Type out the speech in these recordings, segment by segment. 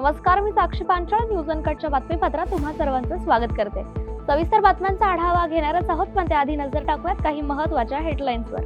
नमस्कार मी साक्षी पांचाळ. न्यूज अनकटच्या बातमीपत्रात तुम्हा सर्वांचं स्वागत करते. सविस्तर बातम्यांचा आढावा घेणारच आहोत पण त्याआधी नजर टाकूयात काही महत्त्वाच्या हेडलाईन्सवर.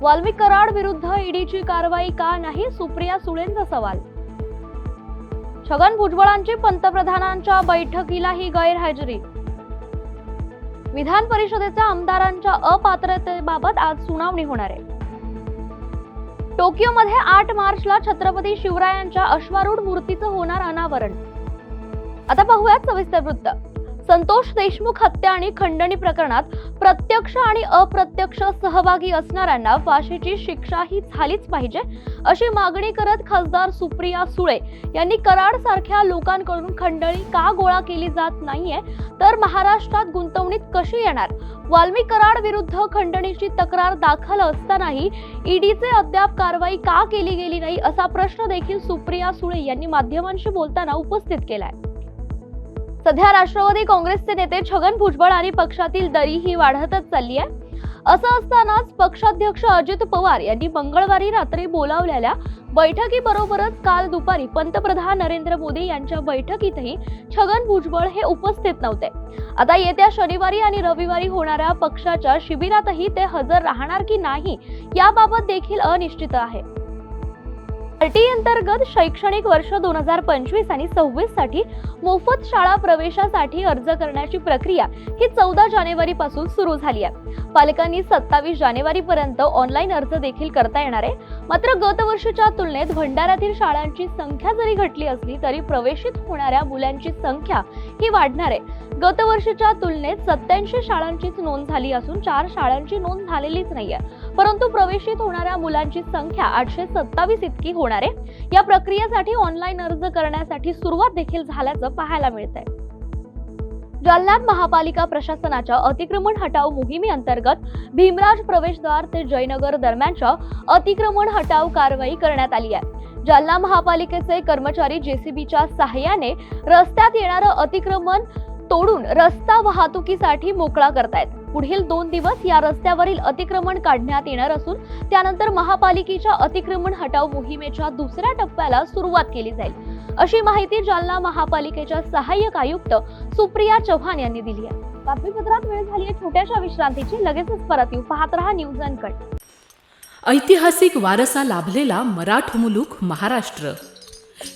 वाल्मिक कराड विरुद्ध ईडीची कारवाई का नाही? सुप्रिया सुळेंचा सवाल. छगन भुजबळांची पंतप्रधानांच्या बैठकीलाही गैरहजेरी. विधान परिषदेच्या आमदारांच्या अपात्रतेबाबत आज सुनावणी होणार आहे. टोकियोमध्ये आठ मार्चला छत्रपती शिवरायांच्या अश्वारूढ मूर्तीचं होणार अनावरण. आता पाहूयात सविस्तर वृत्त. संतोष देशमुख हत्या आणि खंडणी प्रकरणात प्रत्यक्ष आणि अप्रत्यक्ष सहभागी असणाऱ्यांना फाशीची शिक्षा ही झालीच पाहिजे अशी मागणी करत खासदार सुप्रिया सुळे यांनी कराड सारख्या लोकांकडून खंडणी का गोळा केली जात नाहीये तर महाराष्ट्रात गुंतवणूक कशी येणार? वाल्मी कराड विरुद्ध खंडणीची तक्रार दाखल असतानाही ईडीचे अद्याप कारवाई का केली गेली नाही असा प्रश्न देखील सुप्रिया सुळे यांनी माध्यमांशी बोलताना उपस्थित केलाय. सध्या राष्ट्रवादी काँग्रेसचे नेते छगन भुजबळ आणि पक्षातील दरी ही वाढतच चालली आहे असं असतानाच पक्षाध्यक्ष अजित पवार यांनी मंगळवारी रात्री बोलावलेल्या बैठकीबरोबरच काल दुपारी पंतप्रधान नरेंद्र मोदी यांच्या बैठकीतही छगन भुजबळ हे उपस्थित नव्हते. आता येत्या शनिवारी आणि रविवारी होणाऱ्या पक्षाच्या शिबिरातही ते हजर राहणार की नाही याबाबत देखील अनिश्चित आहे. अटी अंतर्गत शैक्षणिक वर्ष दोन हजार पंचवीस आणि सव्वीससाठी मोफत शाळा प्रवेशासाठी अर्ज करण्याची प्रक्रिया ही चौदा जानेवारी पासून सुरू झाली आहे. पालकांनी सत्तावीस जानेवारी पर्यंत ऑनलाईन अर्ज देखील करता येणार आहे. मात्र गतवर्षीच्या तुलनेत भंडाऱ्यातील शाळांची संख्या जरी घटली असली तरी प्रवेशित होणाऱ्या मुलांची संख्या ही वाढणार आहे. गतवर्षीच्या तुलनेत सत्याऐंशी शाळांचीच नोंद झाली असून चार शाळांची नोंद झालेलीच नाहीये. परंतु प्रवेशित होणाऱ्या मुलांची संख्या आठशे सत्तावीस इतकी होणार आहे. या प्रक्रियेसाठी ऑनलाईन अर्ज करण्यासाठी सुरुवात देखील झाल्याचं पाहायला मिळत आहे जालन्यात महापालिका प्रशासनाच्या अतिक्रमण हटाव मोहिमेअंतर्गत भीमराज प्रवेशद्वार ते जयनगर दरम्यानच्या अतिक्रमण हटाव कारवाई करण्यात आली आहे. जालना महापालिकेचे कर्मचारी जेसीबीच्या सहाय्याने रस्त्यात येणारं अतिक्रमण तोडून रस्ता वाहतुकीसाठी मोकळा करतायत. पुढील दोन दिवस या रस्त्यावरील अतिक्रमण काढण्यात येणार असून त्यानंतर महापालिकेच्या अतिक्रमण हटाव मोहिमेच्या दुसऱ्या टप्प्याला सुरुवात केली जाईल. अशी माहिती जालना महापालिकेच्या सहाय्यक आयुक्त सुप्रिया चव्हाण यांनी दिली आहे. बातमीपत्रात वेळ झाली आहे छोट्याशा विश्रांतीची. लगेचच परत येऊ. पाहत रहा न्यूज अँड कट. ऐतिहासिक वारसा लाभलेला मराठ मुलुख महाराष्ट्र.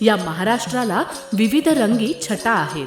या महाराष्ट्राला विविध रंगी छटा आहेत.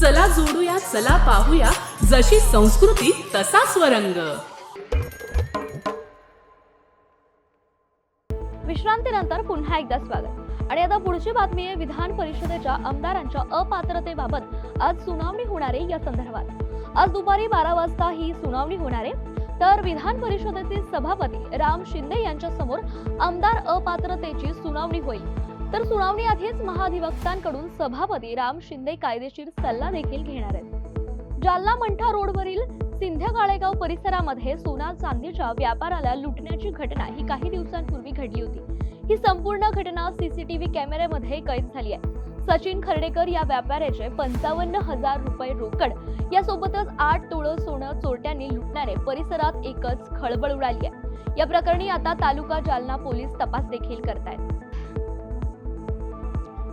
चला जोडूया चला पाहूया. जशी संस्कृती तसा स्वरंग. विश्रांतीनंतर पुन्हा एकदा स्वागत. आणि आता पुढची बातमी आहे विधान परिषदेच्या आमदारांच्या अपात्रतेबाबत. आज सुनावणी होणार आहे या संदर्भात. आज दुपारी बारा वाजता ही सुनावणी होणार आहे. तर विधान परिषदेचे सभापती राम शिंदे यांच्या समोर आमदार अपात्रतेची सुनावणी होईल. तर सुनावणी आधीच महाधिवक्तांकडून सभापती राम शिंदे कायदेशीर सल्ला देखील घेणार आहेत. जालना मंठा रोडवरील सिंध्या काळेगाव परिसरामध्ये सोना चांदीच्या व्यापाराला लुटण्याची घटना ही काही दिवसांपूर्वी घडली होती. ही संपूर्ण घटना सीसीटीव्ही कॅमेऱ्यामध्ये कैद झाली आहे. सचिन खर्डेकर या व्यापाऱ्याचे पंचावन्न हजार रुपये रोकड यासोबतच आठ तोळं सोनं चोरट्यांनी लुटल्याने परिसरात एकच खळबळ उडाली आहे. या प्रकरणी आता तालुका जालना पोलीस तपास देखील करतायत.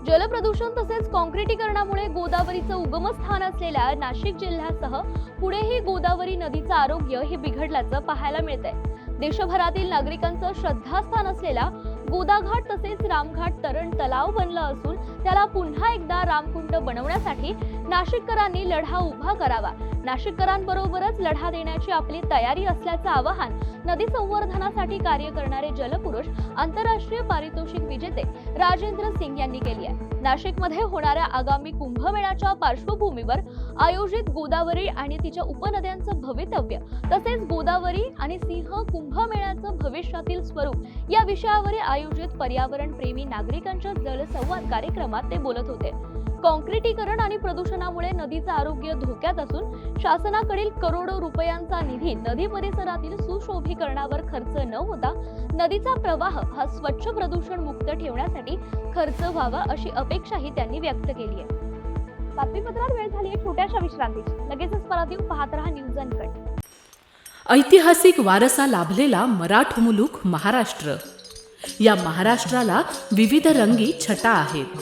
जलप्रदूषण तसेच काँक्रिटीकरणामुळे गोदावरीचं उगमस्थान असलेल्या नाशिक जिल्ह्यासह पुढेही गोदावरी नदीचं आरोग्य हे बिघडल्याचं पाहायला मिळतंय. देशभरातील नागरिकांचं श्रद्धास्थान असलेला गोदाघाट तसेच रामघाट तरण तलाव बनला असून त्याला पुन्हा एकदा रामकुंड बनवण्यासाठी नाशिककरांनी लढा उभा करावा. नाशिककरांबरोबरच लढा देण्याची आपली तयारी असल्याचं आवाहन नदी संवर्धनासाठी कार्य करणारे जलपुरुष आंतरराष्ट्रीय पारितोषिक विजेते राजेंद्र सिंग यांनी केली आहे. नाशिकमध्ये होणाऱ्या आगामी कुंभमेळ्याच्या पार्श्वभूमीवर आयोजित गोदावरी आणि तिच्या उपनद्यांचं भवितव्य तसेच गोदावरी आणि सिंह कुंभमेळ्याचं भविष्यातील स्वरूप या विषयावर आयोजित पर्यावरण प्रेमी नागरिकांच्या जलसंवाद कार्यक्रमात ते बोलत होते. कॉन्क्रिटीकरण आणि प्रदूषणामुळे नदीचं आरोग्य धोक्यात असून शासनाकडील करोडो रुपयांचा निधी नदी परिसरातील सुशोभीकरणावर खर्च न होता नदीचा प्रवाह हा स्वच्छ प्रदूषण मुक्त ठेवण्यासाठी खर्च व्हावा अशी अपेक्षाही त्यांनी व्यक्त केली आहे. बातमीपत्रात वेळ झाली आहे छोट्याशा विश्रांतीची. लगेचच परत येऊ पाहत रहा न्यूज अनकट ऐतिहासिक वारसा लाभलेला मराठ मुलूक महाराष्ट्र. या महाराष्ट्राला विविध रंगी छटा आहेत.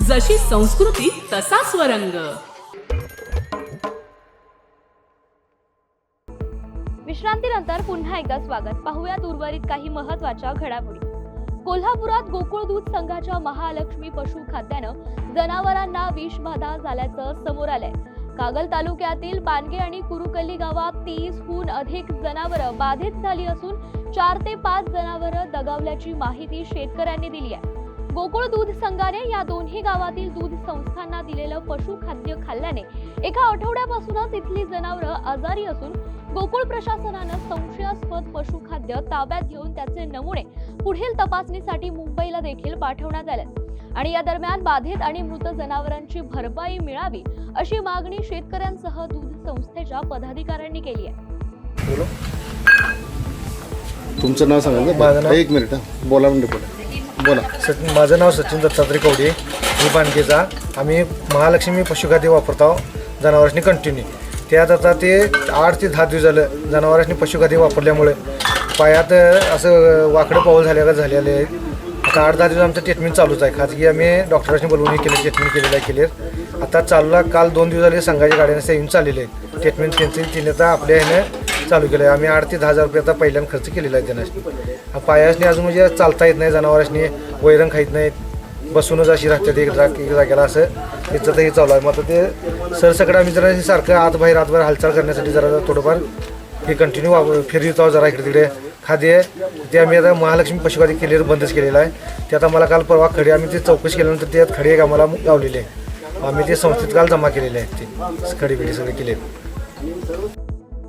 जशी संस्कृती तसा स्वरंग. विश्रांतीनंतर पुन्हा एकदा स्वागत. पाहूयात उर्वरित काही महत्त्वाच्या घडामोडी. कोल्हापुरात गोकुळ दूध संघाच्या महालक्ष्मी पशु खात्यानं जनावरांना विषबाधा झाल्याचं समोर आलंय. कागल तालुक्यातील बानगे आणि कुरुकल्ली गावात तीस हून अधिक जनावरं बाधित झाली असून चार ते पाच जनावरं दगावल्याची माहिती शेतकऱ्यांनी दिली आहे. गोकुळ दूध संघाने या दोन्ही गावातील दूध संस्थांना दिलेलं पशुखाद्य खाल्ल्याने एका आठवड्यापासूनच इथली जनावरं आजारी असून गोकुळ प्रशासनानं संशयास्पद पशुखाद्य ताब्यात घेऊन त्याचे नमुने पुढील तपासणीसाठी मुंबईला देखील पाठवण्यात आले. आणि या दरम्यान बाधित आणि मृत जनावरांची भरपाई मिळावी अशी मागणी शेतकऱ्यांसह दूध संस्थेच्या पदाधिकाऱ्यांनी केली आहे. तुमचं नाव सांगा एक मिनिट. बोला म्हणजे बोला. बोला. सचिन माझं नाव सचिन दत्तात्रय कवडे मी बानकेचा आम्ही महालक्ष्मी पशुखाद्य वापरतो जनावरांनी कंटिन्यू त्यात आता ते आठ ते दहा दिवस झालं जनावरांनी पशुखाद्य वापरल्यामुळे. पायात असं वाकडं पाऊल झाल्या झालेलं आहे आता आठ दहा दिवस आमचं ट्रीटमेंट चालूच आहे. खाजगी आम्ही डॉक्टरांनी बोलवून केलं ट्रीटमेंट केलेलं आहे क्लिअर आता चालूला काल दोन दिवस झाले संघाच्या गाड्यांना येऊन चाललेले आहे ट्रीटमेंट त्यांचे तिने आता आपल्या ह्यानं चालू केलं आहे आम्ही आठ ते दहा हजार रुपये आता पहिल्यांदा खर्च केलेला आहे त्यांना पायासनी अजून म्हणजे चालता येत नाही जनावरांनी वैरण खाईत नाहीत. बसूनच अशी राहतात एक जाग एक जागेला असं. त्याचं तर हे चालू आहे. मग आता ते सरसकडे आम्ही जरा सारखं आत बाहेर आत हालचाल करण्यासाठी जरा थोडंफार हे कंटिन्यू वापर फिरवित आहोत जरा इकडे तिकडे. खाद्य ते आम्ही आता महालक्ष्मी पशुखाद्य केलेलं बंदच केलेलं आहे. ते आता मला काल परवा खडे आम्ही ते चौकशी केल्यानंतर त्यात खडे एक आम्हाला गावलेले आहे. आम्ही ते संस्थेत काल जमा केलेले आहेत ते. खडे बिडे सगळे केले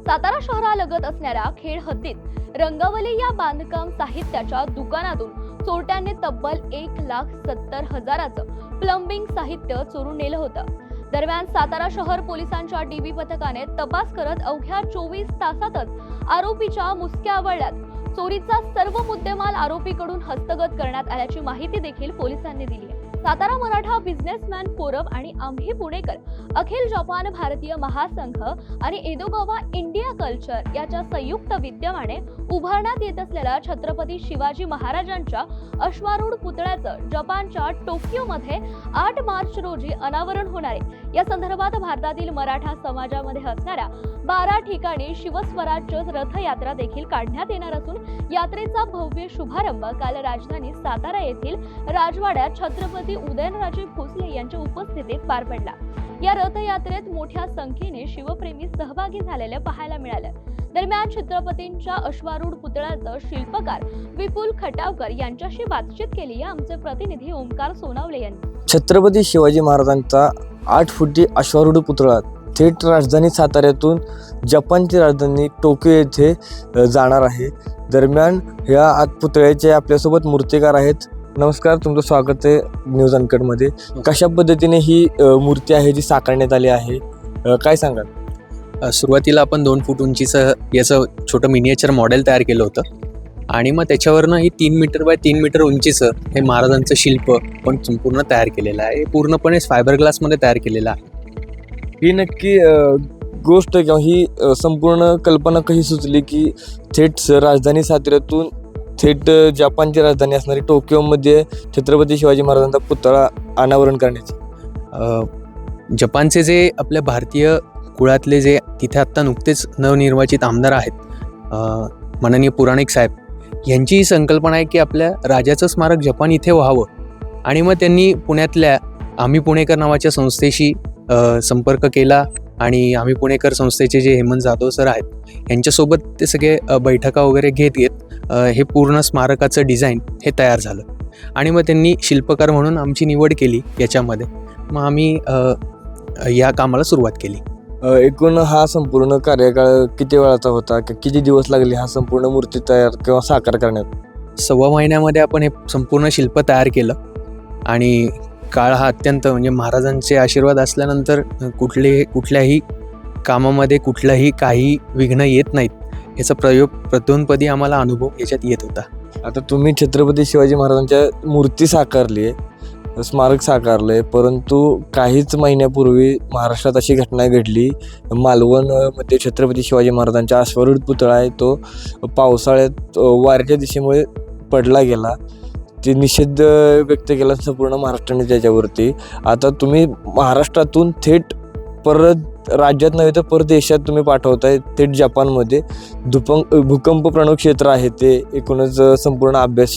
सातारा शहरालगत असणाऱ्या खेड हद्दीत रंगवली या बांधकाम साहित्याच्या दुकानातून चोरट्यांनी तब्बल एक लाख सत्तर हजाराचं प्लंबिंग साहित्य चोरून नेलं होतं. दरम्यान सातारा शहर पोलिसांच्या डीबी पथकाने तपास करत अवघ्या चोवीस तासातच आरोपीच्या मुसक्या आवळल्यात. चोरीचा सर्व मुद्देमाल आरोपीकडून हस्तगत करण्यात आल्याची माहिती देखील पोलिसांनी दिली आहे. सातारा मराठा बिझनेसमॅन फोरम आणि आम्ही पुणेकर अखिल जपान भारतीय महासंघ आणि एदोगावा इंडिया कल्चर याच्या संयुक्त विद्यमाने उभारण्यात येत असलेल्या छत्रपती शिवाजी महाराजांच्या अश्वारूढ पुतळ्याचं जपानच्या टोकियोमध्ये आठ मार्च रोजी अनावरण होणार आहे. या संदर्भात भारतातील मराठा समाजामध्ये असणाऱ्या बारा ठिकाणी शिवस्वराज्य रथयात्रा देखील काढण्यात येणार असून यात्रेचा भव्य शुभारंभ काल राजधानी सातारा येथील राजवाड्यात छत्रपती उदयनराजे भोसले यांच्या उपस्थितीत पार पडला. या रथयात्रेत मोठ्या संख्येने शिवप्रेमी सहभागी झालेले पाहायला मिळालं. दरम्यान छत्रपतींच्या अश्वारूढ पुतळ्याचं शिल्पकार विपुल खटावकर यांच्याशी बातचीत केली. या आमचे प्रतिनिधी ओमकार सोनावले यांनी. छत्रपती शिवाजी महाराजांचा आठ फुटी अश्वारूढ पुतळा थेट राजधानी साताऱ्यातून जपानची राजधानी टोकियो येथे जाणार आहे. दरम्यान ह्या आत पुतळ्याचे आपल्यासोबत मूर्तिकार आहेत नमस्कार तुमचं स्वागत आहे न्यूज अनकटमध्ये. कशा पद्धतीने ही मूर्ती आहे जी साकारण्यात आली आहे? काय सांगाल? सुरुवातीला आपण दोन फूट उंचीचं याचं छोटं मिनिएचर मॉडेल तयार केलं होतं. आणि मग त्याच्यावरनं ही तीन मीटर बाय तीन मीटर उंचीचं हे महाराजांचं शिल्प पण संपूर्ण तयार केलेलं आहे. हे पूर्णपणे फायबर ग्लासमध्ये तयार केलेलं आहे. ही नक्की गोष्ट किंवा ही संपूर्ण कल्पना कशी सुचली की थेट राजधानी साताऱ्यातून थेट जपानची राजधानी असणारी टोकियोमध्ये छत्रपती शिवाजी महाराजांचा पुतळा अनावरण करण्याची. जपानचे जे आपल्या भारतीय कुळातले जे तिथे आत्ता नुकतेच नवनिर्वाचित आमदार आहेत माननीय पुराणिक साहेब यांची ही संकल्पना आहे की आपल्या राजाचं स्मारक जपान इथे व्हावं. आणि मग त्यांनी पुण्यातल्या आम्ही पुणेकर नावाच्या संस्थेशी संपर्क केला आणि आम्ही पुणेकर संस्थेचे जे हेमंत जाधव सर आहेत यांच्यासोबत ते सगळे बैठका वगैरे घेत घेत हे पूर्ण स्मारकाचं डिझाईन हे तयार झालं. आणि मग त्यांनी शिल्पकार म्हणून आमची निवड केली याच्यामध्ये. मग आम्ही या कामाला सुरुवात केली. एकूण हा संपूर्ण कार्यकाळ किती वेळाचा होता? कि- किती दिवस लागले हा संपूर्ण मूर्ती तयार किंवा साकार करण्यात? सव्वा महिन्यामध्ये आपण हे संपूर्ण शिल्प तयार केलं. आणि काळ हा अत्यंत म्हणजे महाराजांचे आशीर्वाद असल्यानंतर कुठले कुठल्याही कामामध्ये कुठलंही काही विघ्न येत नाहीत. याचा प्रयोग प्रतोनपदी आम्हाला अनुभव याच्यात येत होता. आता तुम्ही छत्रपती शिवाजी महाराजांच्या मूर्ती साकारली आहे स्मारक साकारलं आहे परंतु काहीच महिन्यापूर्वी महाराष्ट्रात अशी घटना घडली. मालवणमध्ये छत्रपती शिवाजी महाराजांचा अश्वरूढ पुतळा आहे तो पावसाळ्यात वारच्या वाऱ्याच्या दिशेमुळे पडला गेला. ते निषेध व्यक्त केला संपूर्ण महाराष्ट्राने त्याच्यावरती. आता तुम्ही महाराष्ट्रातून थेट परत राज्यात नव्हे तर परदेशात तुम्ही पाठवताय थेट जपानमध्ये. दुपंग भूकंप प्रणव क्षेत्र आहे ते एकूणच संपूर्ण अभ्यास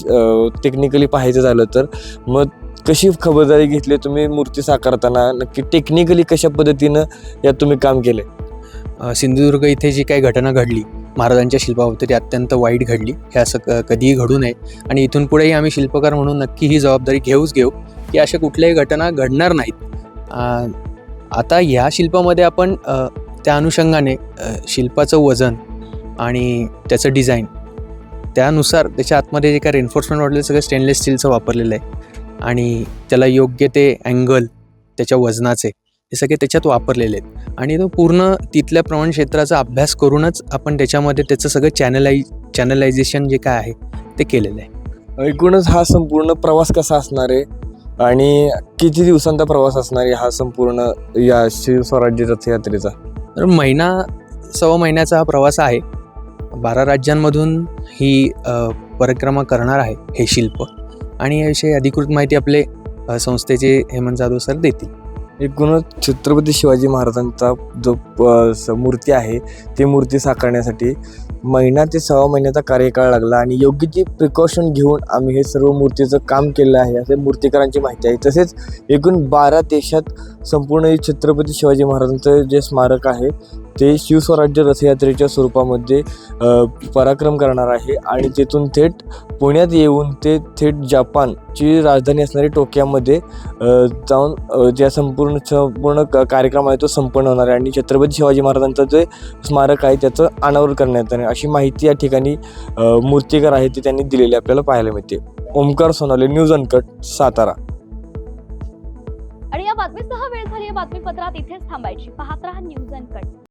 टेक्निकली पाहायचं झालं तर. मग कशी खबरदारी घेतली तुम्ही मूर्ती साकारताना? नक्की टेक्निकली कशा पद्धतीनं यात तुम्ही काम केले आहे सिंधुदुर्ग इथे जी काही घटना घडली महाराजांच्या शिल्पावरती ती अत्यंत वाईट घडली. हे असं क- कधीही घडू नये. आणि इथून पुढेही आम्ही शिल्पकार म्हणून नक्की ही जबाबदारी घेऊच घेऊ की अशा कुठल्याही घटना घडणार नाहीत. आता ह्या शिल्पामध्ये आपण त्या अनुषंगाने शिल्पाचं वजन आणि त्याचं डिझाईन त्यानुसार त्याच्या आतमध्ये जे काय रेन्फोर्समेंट वाटलेलं सगळं स्टेनलेस स्टीलचं वापरलेलं आहे. आणि त्याला योग्य ते अँगल त्याच्या वजनाचे हे सगळे त्याच्यात वापरलेले आहेत. आणि तो पूर्ण तिथल्या प्रमाण क्षेत्राचा अभ्यास करूनच आपण त्याच्यामध्ये त्याचं सगळं चॅनलाइज चॅनलायझेशन जे काय आहे ते केलेलं आहे. एकूणच हा संपूर्ण प्रवास कसा असणार आहे? आणि किती दिवसांचा प्रवास असणार आहे हा संपूर्ण या शिव स्वराज्य रथयात्रेचा तर महिना सव्वा महिन्याचा हा प्रवास आहे. बारा राज्यांमधून ही परिक्रमा करणार आहे हे शिल्प. आणि याविषयी अधिकृत माहिती आपले संस्थेचे हेमंत जाधव सर देतील. एकूणच छत्रपती शिवाजी महाराजांचा जो मूर्ती आहे ती मूर्ती साकारण्यासाठी महिना ते सव्वा महिन्याचा कार्यकाळ लागला आणि योग्य ती प्रिकॉशन घेऊन आम्ही हे सर्व मूर्तीचं काम केलं आहे असे मूर्तिकारांची माहिती आहे. तसेच एकूण बारा देशात संपूर्ण छत्रपती शिवाजी महाराजांचं जे स्मारक आहे ते शिवस्वराज्य रथयात्रेच्या स्वरूपामध्ये पराक्रम करणार आहे आणि तेथून थेट पुण्यात येऊन ते थेट जपानची राजधानी असणारी टोकियामध्ये जाऊन ज्या संपूर्ण संपूर्ण क- कार्यक्रम आहे तो संपन्न होणार आहे. आणि छत्रपती शिवाजी महाराजांचं जे स्मारक आहे त्याचं अनावरण करण्यात येणार अशी माहिती या ठिकाणी मूर्तिकार आहे ती त्यांनी दिलेली आपल्याला पाहायला मिळते. Omkar Sonale news uncut Satara. आणि या बातमीसह वेळ झाली या बातमीपत्रात इथेच थांबायची. पाहत राहा न्यूज अनकट.